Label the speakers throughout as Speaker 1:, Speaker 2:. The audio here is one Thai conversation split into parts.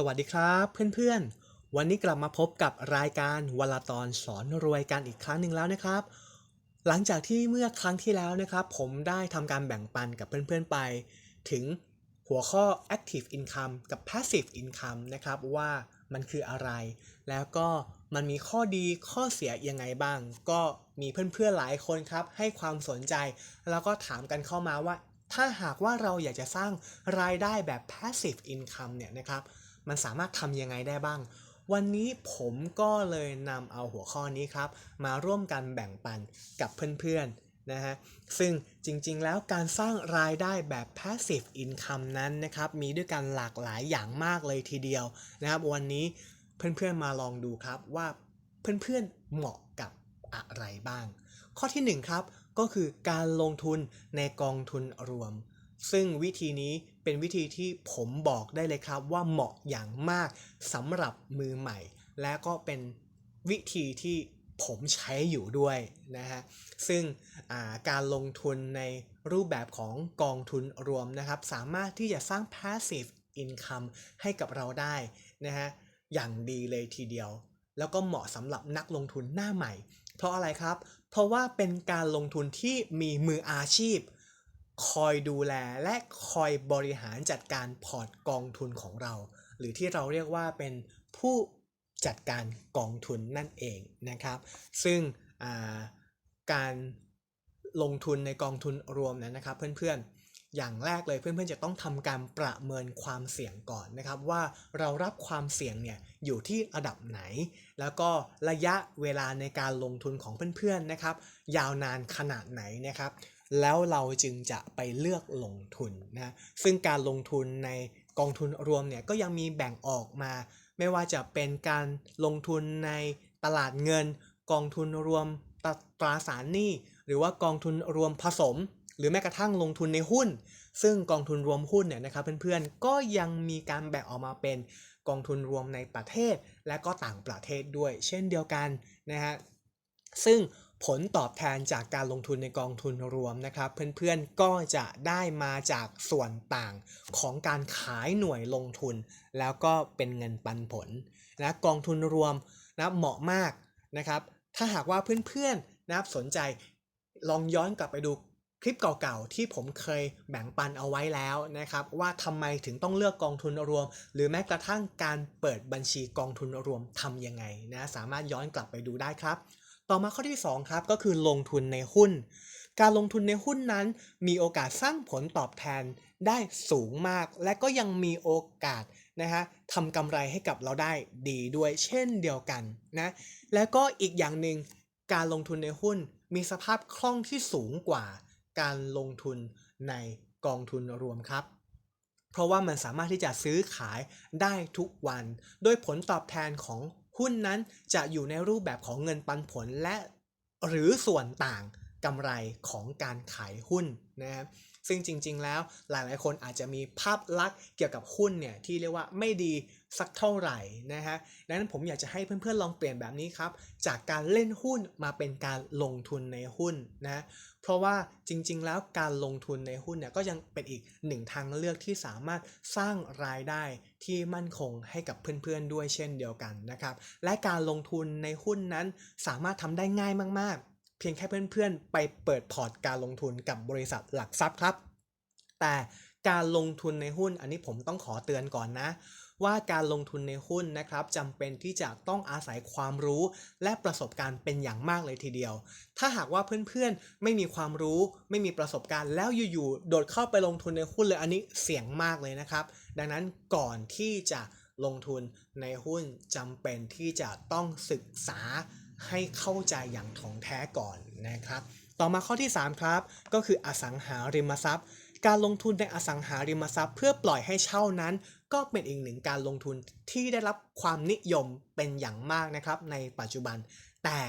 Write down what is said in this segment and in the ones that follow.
Speaker 1: สวัสดีครับเพื่อนๆ วันนี้กลับมาพบกับรายการวลาตอนสอนรวยกันอีกครั้งหนึ่งแล้วนะครับ หลังจากที่เมื่อครั้งที่แล้วนะครับ ผมได้ทำการแบ่งปันกับเพื่อนๆไป ถึงหัวข้อ active income กับ passive income นะครับว่ามันคืออะไร แล้วก็มันมีข้อดีข้อเสียยังไงบ้าง ก็มีเพื่อนๆหลายคนครับ ให้ความสนใจ แล้วก็ถามกันเข้ามาว่าถ้าหากว่าเราอยากจะสร้างรายได้แบบ passive income เนี่ยนะครับ มันสามารถทำยังไงได้บ้าง วันนี้ผมก็เลยนำเอาหัวข้อนี้ครับ มาร่วมกันแบ่งปันกับเพื่อนๆนะฮะซึ่งจริงๆแล้วการสร้างรายได้แบบ passive income นั้นนะครับมีด้วยกันหลากหลายอย่างมากเลยทีเดียวนะครับ วันนี้เพื่อนๆมาลองดูครับว่าเพื่อนๆเหมาะกับอะไรบ้าง ข้อที่หนึ่งครับก็คือการลงทุนในกองทุนรวม ซึ่งวิธีนี้ เป็นวิธีที่ผมบอกได้เลยครับว่าเหมาะอย่างมากสำหรับมือใหม่ และก็เป็นวิธีที่ผมใช้อยู่ด้วยนะฮะ ซึ่งาการลงทุนในรูปแบบของกองทุนรวมนะครับ สามารถที่จะสร้าง passive income ให้กับเราได้นะฮะ อย่างดีเลยทีเดียว แล้วก็เหมาะสำหรับนักลงทุนหน้าใหม่ เพราะอะไรครับ เพราะว่าเป็นการลงทุนที่มีมืออาชีพ คอยดูแลและคอยบริหารจัดการพอร์ตกองทุนของเรา หรือที่เราเรียกว่าเป็นผู้จัดการกองทุนนั่นเองนะครับ ซึ่งาการลงทุนในกองทุนรวมนั้นนะครับ เพื่อนๆ อย่างแรกเลยเพื่อนๆจะต้องทำการประเมินความเสี่ยงก่อนนะครับ ว่าเรารับความเสี่ยงเนี่ยอยู่ที่ระดับไหน แล้วก็ระยะเวลาในการลงทุนของเพื่อนๆนะครับ ยาวนานขนาดไหนนะครับ แล้วเราจึงจะไปเลือกลงทุนนะซึ่งการลงทุนในกองทุนรวมเนี่ยก็ยังมีแบ่งออกมา ไม่ว่าจะเป็นการลงทุนในตลาดเงิน กองทุนรวมตราตราสารหนี้ หรือว่ากองทุนรวมผสม หรือแม้กระทั่งลงทุนในหุ้น ซึ่งกองทุนรวมหุ้นเนี่ยนะครับเพื่อนๆก็ยังมีการแบ่งออกมาเป็นกองทุนรวมในประเทศและก็ต่างประเทศด้วย เช่นเดียวกันนะฮะซึ่ง ผลตอบแทนจากการลงทุนในกองทุนรวมนะครับ เพื่อนๆก็จะได้มาจากส่วนต่างของการขายหน่วยลงทุน แล้วก็เป็นเงินปันผลนะกองทุนรวมนะเหมาะมากนะครับ ถ้าหากว่าเพื่อนๆนะสนใจลองย้อนกลับไปดูคลิปเก่าๆที่ผมเคยแบ่งปันเอาไว้แล้วนะครับ ว่าทำไมถึงต้องเลือกกองทุนรวม หรือแม้กระทั่งการเปิดบัญชีกองทุนรวมทำยังไงนะสามารถย้อนกลับไปดูได้ครับ ต่อมาข้อที่ 2 ครับ ก็คือลงทุนในหุ้น การลงทุนในหุ้นนั้น มีโอกาสสร้างผลตอบแทนได้สูงมาก และก็ยังมีโอกาสนะฮะทำกำไรให้กับเราได้ดีด้วยเช่นเดียวกันนะแล้วก็อีกอย่างหนึ่งการลงทุนในหุ้นมีสภาพคล่องที่สูงกว่าการลงทุนในกองทุนรวมครับ เพราะว่ามันสามารถที่จะซื้อขายได้ทุกวัน โดยผลตอบแทนของ หุ้นนั้นจะอยู่ในรูปแบบของเงินปันผลและหรือส่วนต่างกำไรของการขายหุ้นนะครับ ซึ่งจริง ๆ แล้วหลายๆ คนอาจจะมีภาพลักษณ์เกี่ยวกับหุ้นเนี่ยที่เรียกว่าไม่ดีสักเท่าไหร่นะฮะดังนั้นผมอยากจะให้เพื่อนๆลองเปลี่ยนแบบนี้ครับ จากการเล่นหุ้นมาเป็นการลงทุนในหุ้นนะเพราะว่าจริง ๆ แล้วการลงทุนในหุ้นเนี่ยก็ยังเป็นอีกหนึ่งทางเลือกที่สามารถสร้างรายได้ที่มั่นคงให้กับเพื่อนๆด้วยเช่นเดียวกันนะครับและการลงทุนในหุ้นนั้นสามารถทำได้ง่ายมากๆ เพียงแค่เพื่อนๆ ไปเปิดพอร์ตการลงทุนกับบริษัทหลักทรัพย์ครับ แต่การลงทุนในหุ้นอันนี้ผมต้องขอเตือนก่อนนะ ว่าการลงทุนในหุ้นนะครับจำเป็นที่จะต้องอาศัยความรู้และประสบการณ์เป็นอย่างมากเลยทีเดียว ถ้าหากว่าเพื่อนๆ ไม่มีความรู้ ไม่มีประสบการณ์แล้วอยู่ๆโดดเข้าไปลงทุนในหุ้นเลยอันนี้เสี่ยงมากเลยนะครับ ดังนั้นก่อนที่จะลงทุนในหุ้นจำเป็นที่จะต้องศึกษา ให้เข้าใจอย่างถ่องแท้ก่อนนะครับ ต่อมาข้อที่ 3 ครับ ก็คืออสังหาริมทรัพย์ การลงทุนในอสังหาริมทรัพย์ เพื่อปล่อยให้เช่านั้น ก็เป็นอีกหนึ่งการลงทุนที่ได้รับความนิยมเป็นอย่างมากนะครับในปัจจุบัน แต่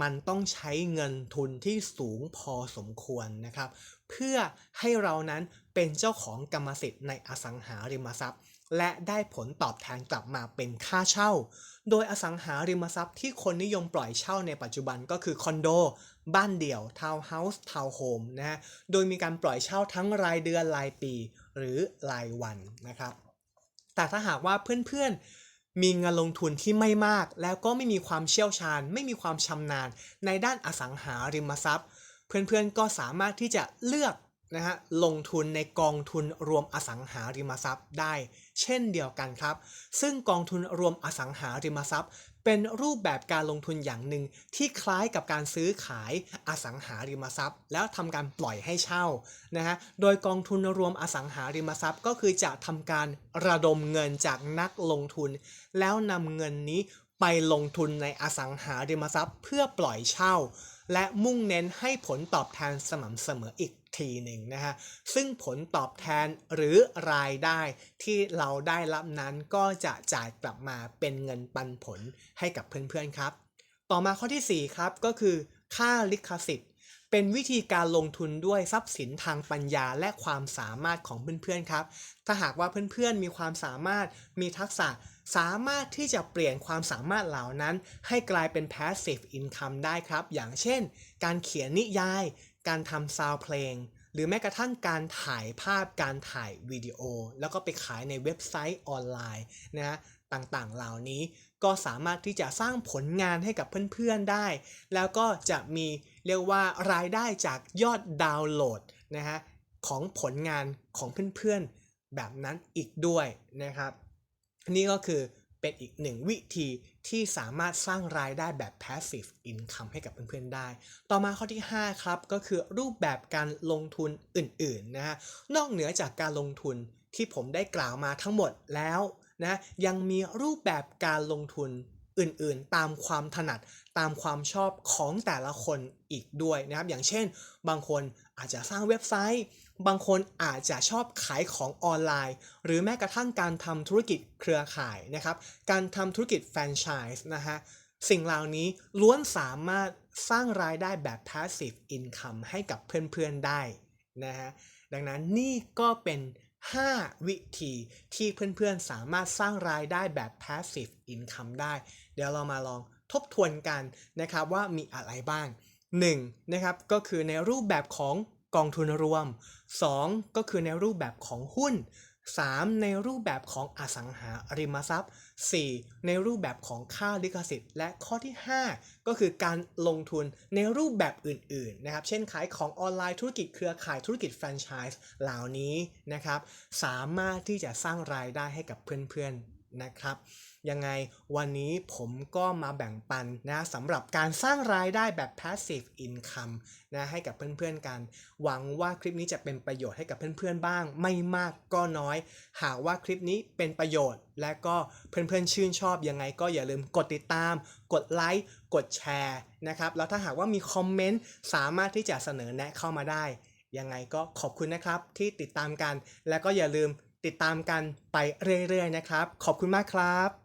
Speaker 1: มันต้องใช้เงินทุนที่สูงพอสมควรนะครับ เพื่อให้เรานั้นเป็นเจ้าของกรรมสิทธิ์ในอสังหาริมทรัพย์ และได้ผลตอบแทนกลับมาเป็นค่าเช่า โดยอสังหาริมทรัพย์ที่คนนิยมปล่อยเช่าในปัจจุบันก็คือคอนโด บ้านเดี่ยว ทาวน์เฮาส์ ทาวน์โฮมนะฮะ โดยมีการปล่อยเช่าทั้งรายเดือนรายปี หรือรายวันนะครับ แต่ถ้าหากว่าเพื่อนๆ มีเงินลงทุนที่ไม่มาก แล้วก็ไม่มีความเชี่ยวชาญ ไม่มีความชำนาญ ในด้านอสังหาริมทรัพย์ เพื่อนๆ ก็สามารถที่จะเลือก นะฮะลงทุนในกองทุนรวมอสังหาริมทรัพย์ได้ เช่นเดียวกันครับ ซึ่งกองทุนรวมอสังหาริมทรัพย์ เป็นรูปแบบการลงทุนอย่างหนึ่งที่คล้ายกับการซื้อขายอสังหาริมทรัพย์ แล้วทำการปล่อยให้เช่านะฮะโดยกองทุนรวมอสังหาริมทรัพย์ ก็คือจะทำการระดมเงินจากนักลงทุน แล้วนำเงินนี้ไปลงทุนในอสังหาริมทรัพย์ เพื่อปล่อยเช่า และมุ่งเน้นให้ผลตอบแทนสม่ำเสมออีกทีหนึ่งนะฮะ ซึ่งผลตอบแทนหรือรายได้ที่เราได้รับนั้นก็จะจ่ายกลับมาเป็นเงินปันผลให้กับเพื่อนๆครับ ต่อมาข้อทีสี่4 ครับก็คือค่าลิขสิทธิ์ เป็นวิธีการลงทุนด้วยทรัพย์สินทางปัญญาและความสามารถของเพื่อนๆครับ ถ้าหากว่าเพื่อนๆมีความสามารถมีทักษะสามารถที่จะเปลี่ยนความสามารถเหล่านั้น ให้กลายเป็น passive income ได้ครับ อย่างเช่น การเขียนนิยาย การทำซาวเพลง หรือแม้กระทั่งการถ่ายภาพการถ่ายวิดีโอ แล้วก็ไปขายในเว็บไซต์ออนไลน์นะฮะต่างๆเหล่านี้ก็สามารถที่จะสร้างผลงานให้กับเพื่อนๆได้ แล้วก็จะมีเรียกว่ารายได้จากยอดดาวน์โหลดนะฮะของผลงานของเพื่อนๆแบบนั้นอีกด้วยนะครับ นี่ก็คือ เป็นอีกหนึ่งวิธีที่สามารถสร้างรายได้แบบ passive income ให้กับเพื่อนๆได้ ต่อมาข้อที่ 5 ครับ ก็คือรูปแบบการลงทุนอื่นๆนะฮะ นอกเหนือจากการลงทุนที่ผมได้กล่าวมาทั้งหมดแล้วนะ ยังมีรูปแบบการลงทุนอื่นๆ ตามความถนัดตามความชอบของแต่ละคนอีกด้วยนะครับ อย่างเช่น บางคนอาจจะสร้างเว็บไซต์บางคนอาจจะชอบขายของออนไลน์ หรือแม้กระทั่งการทำธุรกิจเครือข่ายนะครับ การทำธุรกิจแฟรนไชส์นะฮะสิ่งเหล่านี้ล้วนสามารถสร้างรายได้แบบ passive income ให้กับเพื่อนๆได้นะฮะดังนั้นนี่ก็เป็น 5 วิธีที่เพื่อนๆสามารถสร้างรายได้แบบ passive income ได้ เดี๋ยวเรามาลองทบทวนกันนะครับว่ามีอะไรบ้าง 1. นะครับก็คือในรูปแบบของ กองทุนรวม 2. ก็คือในรูปแบบของหุ้น 3. ในรูปแบบของอสังหาริมทรัพย์ 4. ในรูปแบบของค่าลิขสิทธิ์ และข้อที่ 5 ก็คือการลงทุนในรูปแบบอื่นๆนะครับ เช่นขายของออนไลน์ธุรกิจเครือข่ายธุรกิจแฟรนไชส์เหล่านี้นะครับ สามารถที่จะสร้างรายได้ให้กับเพื่อนๆ นะครับ ยังไงวันนี้ผมก็มาแบ่งปันนะสำหรับการสร้างรายได้แบบ passive income นะให้กับเพื่อนๆกัน หวังว่าคลิปนี้จะเป็นประโยชน์ให้กับเพื่อนๆบ้าง ไม่มากก็น้อย หากว่าคลิปนี้เป็นประโยชน์ และก็เพื่อนๆชื่นชอบยังไงก็อย่าลืมกดติดตาม กดไลค์กดแชร์นะครับแล้วถ้าหากว่ามีคอมเมนต์สามารถที่จะเสนอแนะเข้ามาได้ยังไงก็ขอบคุณนะครับที่ติดตามกัน และก็อย่าลืม ติดตามกันไปเรื่อยๆนะครับ ขอบคุณมากครับ